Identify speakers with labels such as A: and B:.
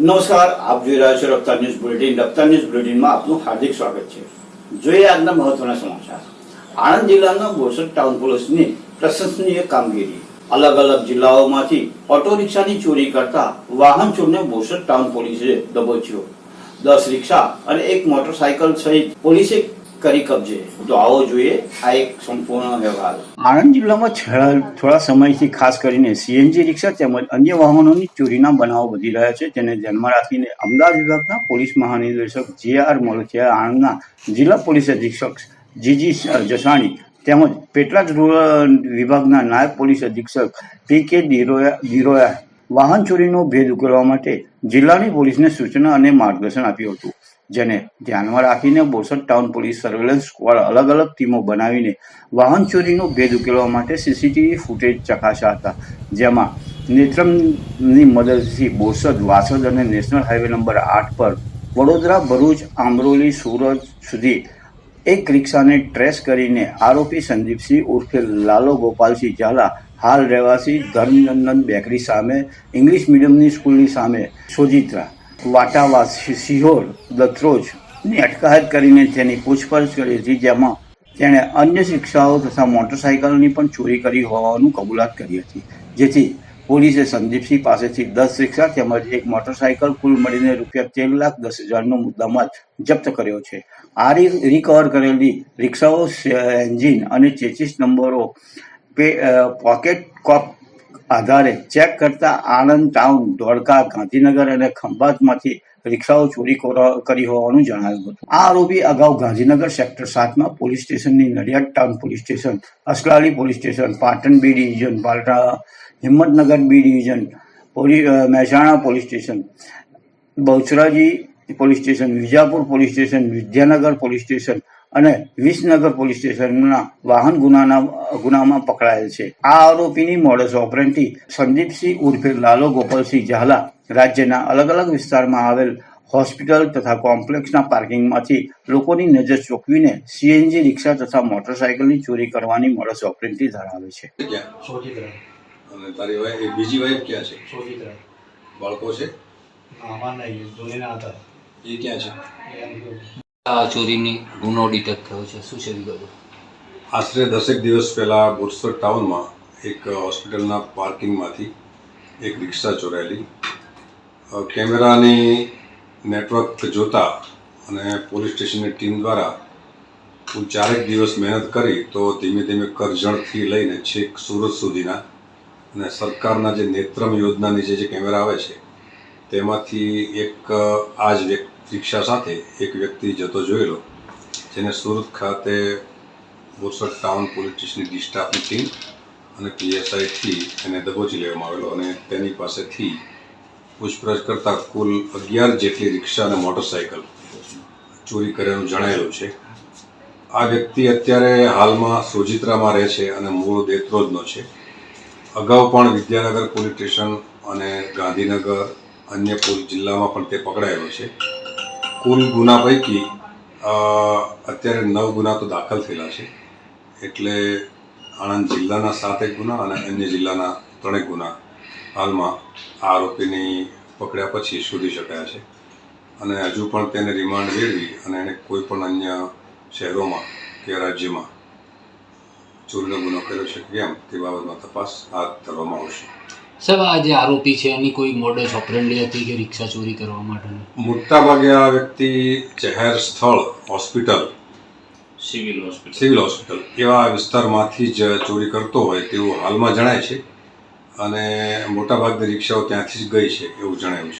A: નમસ્કાર, આપ જોઈ રહ્યા છો Raftaar news bulletin. Raftaar news બુલેટિનમાં આપનું હાર્દિક સ્વાગત છે. જોઈએ આજના મહત્વના સમાચાર. આણંદ જિલ્લાના બોરસદ ટાઉન પોલીસની પ્રશંસનીય કામગીરી. અલગ અલગ જિલ્લાઓમાંથી ઓટો રિક્ષાની ચોરી કરતા વાહન ચોરને બોરસદ ટાઉન પોલીસે દબોચ્યો. દસ રિક્ષા અને એક મોટરસાયકલ સહિત પોલીસે કરી કબજે. તો આવો જોઈએ. આ એક સંપૂર્ણ વ્યવહાર. આણંદ જિલ્લામાં થોડા સમયથી ખાસ કરીને સીએનજી રિક્ષા તેમજ અન્ય વાહનોની ચોરીના બનાવો વધી રહ્યા છે. તેને ધ્યાનમાં રાખીને અમદાવાદ વિભાગના પોલીસ મહાનિદેશક જે આર મલોથિયા આણંદના જિલ્લા પોલીસ અધિક્ષક જીજી જસાણી તેમજ પેટલાદ રૂરલ વિભાગના નાયબ પોલીસ અધિક્ષક પી કે દિરોયા દિરોયા વાહન ચોરીનો ભેદ ઉકેલવા માટે જિલ્લાની પોલીસને સૂચના અને માર્ગદર્શન આપ્યું હતું, જેને ધ્યાનમાં રાખીને Borsad town police surveillance squad અલગ અલગ ટીમો બનાવીને વાહન ચોરીનો ભેદ ઉકેલવા માટે સીસીટીવી ફૂટેજ ચકાસ્યા હતા, જેમાં નેત્રમની મદદથી બોરસદ વાસદ અને નેશનલ હાઈવે નંબર આઠ પર વડોદરા, ભરૂચ આમરોલી સુરત સુધી એક રિક્ષાને ટ્રેસ કરીને આરોપી સંદીપસિંહ ઉર્ફે લાલો ગોપાલસિંહ ઝાલા હાલ રહેવાસી ધર્મનંદન બેકરી સામે, ઇંગ્લિશ મીડિયમની સ્કૂલની સામે, સોજિત્રા વાટાવા સિહોર દત્રોજની અટકાયત કરીને તેની પૂછપરછ કરી હતી, જેમાં તેણે અન્ય રિક્ષાઓ તથા મોટરસાયકલની પણ ચોરી કરી હોવાનું કબૂલાત કરી હતી. જેથી પોલીસે સંદીપસિંહ પાસેથી દસ રિક્ષા તેમજ એક મોટરસાયકલ કુલ મળીને રૂપિયા તેર લાખ દસ હજારનો મુદ્દામાલ જપ્ત કર્યો છે. આ રિકવર કરેલી રિક્ષાઓ એન્જિન અને ચેચીસ નંબરો પોકેટ કોપ આધારે ચેક કરતા આણંદ ટાઉન ધોળકા ગાંધીનગર અને ખંભાતમાંથી રિક્ષાઓ ચોરી કરો- હોવાનું જણાવ્યું હતું. આ આરોપી અગાઉ ગાંધીનગર સેક્ટર સાતમાં પોલીસ સ્ટેશનની Nadiad town police station, Aslali police station, Patan B division, Palta, Himmatnagar B division Mehsana police station, Bahucharaji police station, Vijapur police station, Vidyanagar police station અને વિસનગર પોલીસ સ્ટેશનના વાહન ગુનાના ગુનામાં પકડાયેલ છે. આ આરોપીની મોડસ ઓપરેન્ટી સંદીપસિંહ ઉર્ફે લાલો ગોપાલસિંહ ઝાલા રાજ્યના અલગ અલગ વિસ્તારમાં આવેલ હોસ્પિટલ તથા કોમ્પ્લેક્સના પાર્કિંગમાંથી લોકોની નજર ચોંકવીને સીએનજી રિક્ષા તથા મોટરસાયકલની ચોરી કરવાની મોડસ ઓપરેન્ટી ધરાવે છે.
B: અને તારી વાઈફ બીજી વાઈફ ક્યાં છે? બાળકો છે?
C: આમાં નહીં હતા
B: એ ક્યાં છે.
D: આ ચોરીની ગુનો ડિટેક્ટ થયો છે. શું છે વિગતો?
B: આશરે દસેક દિવસ પહેલાં બોરસદ ટાઉનમાં એક હોસ્પિટલના પાર્કિંગમાંથી એક રિક્ષા ચોરાયેલી. કેમેરાની નેટવર્ક જોતા અને પોલીસ સ્ટેશનની ટીમ દ્વારા હું ચારેક દિવસ મહેનત કરી તો ધીમે ધીમે કરજણથી લઈને છેક સુરત સુધીના અને સરકારના જે નેત્રમ યોજનાની જે કેમેરા આવે છે તેમાંથી એક આ જ રિક્ષા સાથે એક વ્યક્તિ જતો જોયેલો, જેને સુરત ખાતે બોરસદ ટાઉન પોલીસ સ્ટેશનની ડી ટીમ અને પીએસઆઈથી એને દબોચી લેવામાં આવેલો અને તેની પાસેથી પૂછપરછ કરતાં કુલ અગિયાર જેટલી રિક્ષા અને મોટરસાયકલ ચોરી કર્યાનું જણાયેલું છે. આ વ્યક્તિ અત્યારે હાલમાં સોજિત્રામાં રહે છે અને મૂળ દેત્રોજનો છે. અગાઉ પણ વિદ્યાનગર પોલીસ સ્ટેશન અને ગાંધીનગર અન્ય કોઈ જિલ્લામાં પણ તે પકડાયેલો છે. કુલ ગુના પૈકી અત્યારે નવ ગુના તો દાખલ થયેલા છે. એટલે આણંદ જિલ્લાના સાતેક ગુના અને અન્ય જિલ્લાના ત્રણેક ગુના હાલમાં આરોપીની પકડ્યા પછી શોધી શકાયા છે. અને હજુ પણ તેને રિમાન્ડ મેળવી અને એને કોઈ પણ અન્ય શહેરોમાં કે રાજ્યમાં ચોરીનો ગુનો કર્યો છે કે કેમ તે બાબતમાં તપાસ હાથ ધરવામાં આવશે.
D: સાહેબ આ જે આરોપી છે એની કોઈ મોડેસ ઓપરેન્ડી હતી કે રિક્ષા ચોરી કરવા માટે
B: મોટાભાગે આ વ્યક્તિ જાહેર સ્થળ hospital
D: civil hospital.
B: Civil hospital એવા વિસ્તારમાંથી જ ચોરી કરતો હોય તેવું હાલમાં જણાય છે અને મોટાભાગની રિક્ષાઓ ત્યાંથી જ ગઈ છે એવું જણાયું છે.